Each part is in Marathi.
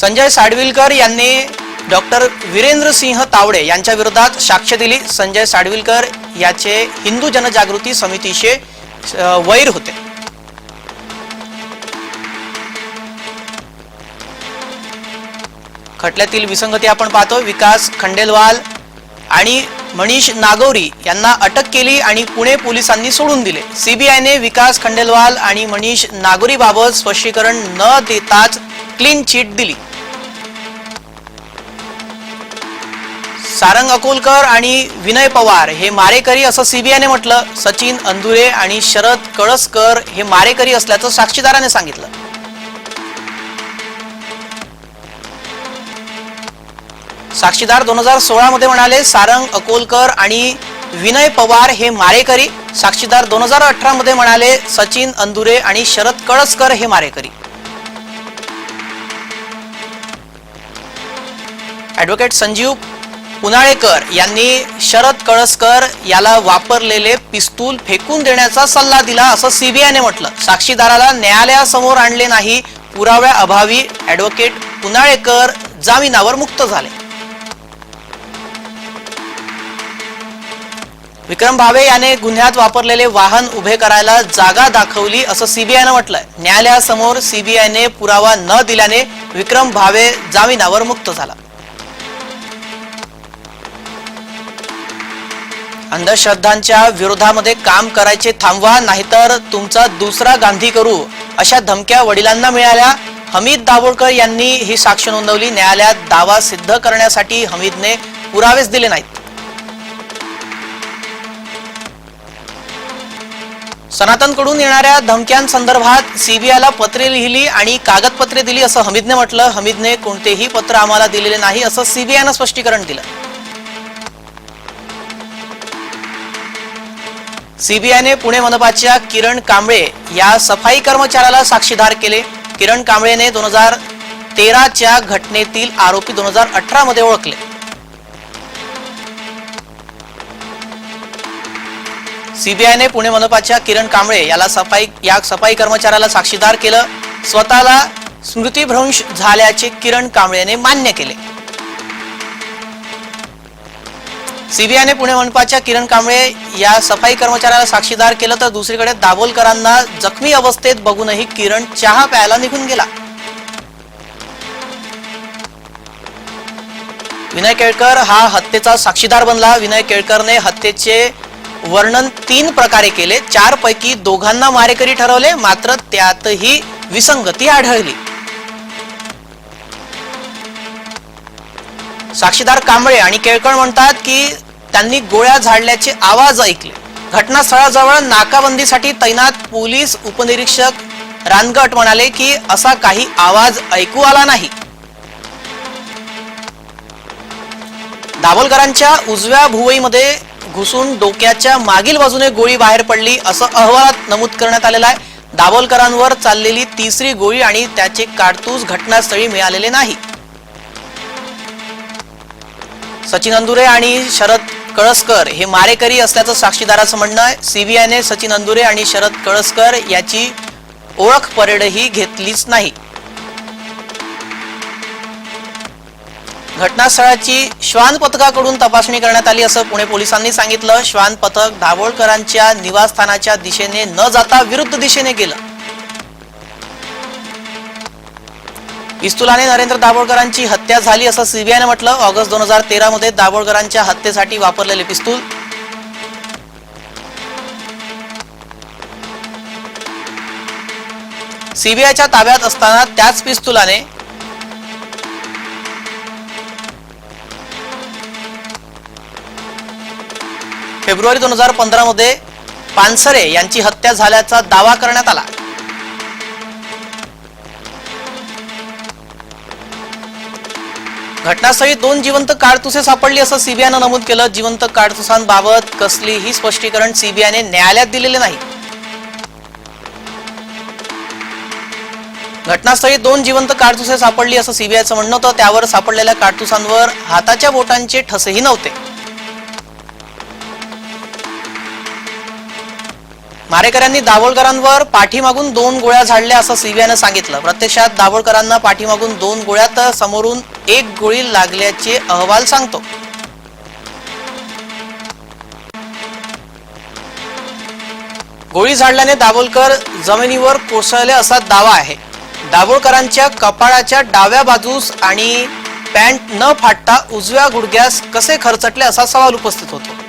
संजय साडविलकर यांनी डॉक्टर वीरेंद्र सिंह तावडे यांच्या विरोधात साक्ष दिली. संजय साडविलकर याचे हिंदू जनजागृती समितीचे वैर होते. खटल्यातील विसंगती आपण पाहतो. विकास खंडेलवाल आणि मनीष नागौरी यांना अटक केली आणि पुणे पोलिसांनी सोडून दिले. सीबीआयने विकास खंडेलवाल आणि मनीष नागोरीबाबत स्पष्टीकरण न देताच क्लीन चिट दिली. सारंग अकोलकर आणि विनय पवार हे मारेकरी असं सीबीआयने म्हटलं. सचिन अंदुरे आणि शरद कळसकर हे मारेकरी असल्याचं साक्षीदाराने सांगितलं. साक्षीदार दोन हजार सोळा मध्ये म्हणाले सारंग अकोलकर आणि विनय पवार हे मारेकरी. साक्षीदार दोन हजार अठरा मध्ये म्हणाले सचिन अंदुरे आणि शरद कळसकर हे मारेकरी. ऍडव्होकेट संजीव पुनाळेकर यांनी शरद कळसकर याला वापरलेले पिस्तूल फेकून देण्याचा सल्ला दिला असं सीबीआयने म्हटलं. साक्षीदाराला न्यायालयासमोर आणले नाही पुराव्या अभावी ऍडव्होकेट पुनाळेकर जामिनावर मुक्त झाले. विक्रम भावे याने गुन्ह्यात वापरलेले वाहन उभे करायला जागा दाखवली असं सीबीआयनं म्हटलंय. न्यायालयासमोर सीबीआयने पुरावा न दिल्याने विक्रम भावे जामिनावर मुक्त झाला. अंधश्रद्धांच्या विरोधामध्ये काम करायचे थांबवा नाहीतर तुमचा दुसरा गांधी करू अशा धमक्या वडिलांना मिळाल्या. हमीद दाभोळकर यांनी ही साक्ष नोंदवली. न्यायालयात दावा सिद्ध करण्यासाठी हमीदने पुरावेच दिले नाहीत. सनातनकडून येणाऱ्या धमक्यांसंदर्भात सीबीआयला पत्रे लिहिली आणि कागदपत्रे दिली असं हमीदने म्हटलं. हमीदने कोणतेही पत्र आम्हाला दिलेले नाही असं सीबीआयनं स्पष्टीकरण दिलं. सीबीआयने पुणे मनपाच्या किरण कांबळे या सफाई कर्मचाऱ्याला साक्षीदार केले. किरण कांबळेने दोन हजार तेराच्या घटनेतील आरोपी दोन हजार अठरा मध्ये ओळखले. सीबीआयने पुणे मनपाच्या किरण कांबळे याला सफाई या सफाई कर्मचाऱ्याला साक्षीदार केलं. स्वतःला स्मृतीभ्रंश झाल्याचे किरण कांबळेने मान्य केले. सीबीआयने पुणे मनपाच्या किरण कांबळे या सफाई कर्मचाऱ्याला साक्षीदार केलं तर दुसरीकडे दाभोलकरांना जखमी अवस्थेत बघूनही किरण चहा प्यायला निघून गेला. विनय केळकर हा हत्येचा साक्षीदार बनला. विनय केळकरने हत्येचे वर्णन तीन प्रकारे केले. चार पैकी दोघांना मारेकरी ठरवले मात्र त्यातही विसंगती आढळली. साक्षीदार कांबळे आणि केळकर म्हणतात की त्यांनी गोळ्या झाडल्याचे आवाज ऐकले. घटनास्थळाजवळ नाकाबंदीसाठी तैनात पोलीस उपनिरीक्षक रानगट म्हणाले की असा काही आवाज ऐकू आला नाही. दाभोलकरांच्या उजव्या भुवईमध्ये घुसून डोक्याच्या मागील बाजूने गोळी बाहेर पडली असं अहवालात नमूद करण्यात आलेलं आहे. दाभोलकरांवर चाललेली तिसरी गोळी आणि त्याचे काडतूस घटनास्थळी मिळालेले नाही. सचिन अंदुरे आणि शरद कळसकर हे मारेकरी असल्याचं साक्षीदाराचं म्हणणं आहे. सीबीआयने सचिन अंदुरे आणि शरद कळसकर याची ओळख परेडही घेतलीच नाही. घटनास्थळाची श्वान पथकाकडून तपासणी करण्यात आली असं पुणे पोलिसांनी सांगितलं. श्वान पथक दाभोळकरांच्या निवासस्थानाच्या दिशेने न जाता विरुद्ध दिशेने गेलं. पिस्तुलाने नरेंद्र दाभोळकरांची हत्या झाली असं सीबीआयनं म्हटलं. ऑगस्ट दोन हजार तेरा मध्ये दाभोळकरांच्या हत्येसाठी वापरलेले पिस्तूल. सीबीआयच्या ताब्यात असताना त्याच पिस्तुलाने फेब्रुवारी दोन हजार पंधरा मध्ये पानसरे यांची हत्या झाल्याचा दावा करण्यात आला. घटनास्थळी दोन जिवंत काडतुसे सापडली असं सीबीआयनं नमूद केलं. जिवंत काडतुसांबाबत कसलीही स्पष्टीकरण सीबीआयने न्यायालयात दिलेले नाही. घटनास्थळी दोन जिवंत काडतुसे सापडली असं सीबीआयचं म्हणणं होतं. त्यावर सापडलेल्या काडतुसांवर हाताच्या बोटांचे ठसेही नव्हते. मारेकऱ्यांनी दाभोळकरांवर पाठीमागून दोन गोळ्या झाडल्या असं सीबीआयनं सांगितलं. प्रत्यक्षात दाभोळकरांना पाठीमागून दोन गोळ्या तर समोरून एक गोळी लागल्याचे अहवाल सांगतो. गोळी झाडल्याने दाभोलकर जमिनीवर कोसळले असा दावा आहे. दाभोळकरांच्या कपाळाच्या डाव्या बाजूस आणि पॅन्ट न फाटता उजव्या गुडघ्यास कसे खरचटले असा सवाल उपस्थित होतो.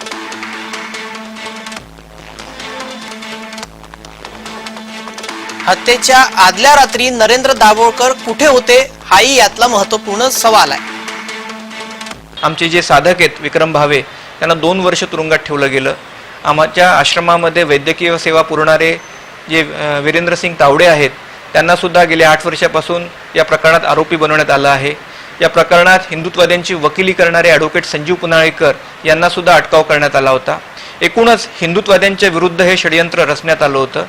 हत्येच्या आदल्या रात्री नरेंद्र दाभोळकर कुठे होते हाही यातला महत्त्वपूर्ण सवाल आहे. आमचे जे साधक आहेत विक्रम भावे त्यांना दोन वर्ष तुरुंगात ठेवलं गेलं. आमच्या आश्रमामध्ये वैद्यकीय सेवा पुरवणारे जे वीरेंद्र सिंग तावडे आहेत त्यांनासुद्धा गेल्या आठ वर्षापासून या प्रकरणात आरोपी बनवण्यात आलं आहे. या प्रकरणात हिंदुत्ववाद्यांची वकिली करणारे ॲडव्होकेट संजीव पुनाळेकर यांनासुद्धा अटकाव करण्यात आला होता. एकूणच हिंदुत्ववाद्यांच्या विरुद्ध हे षडयंत्र रचण्यात आलं होतं.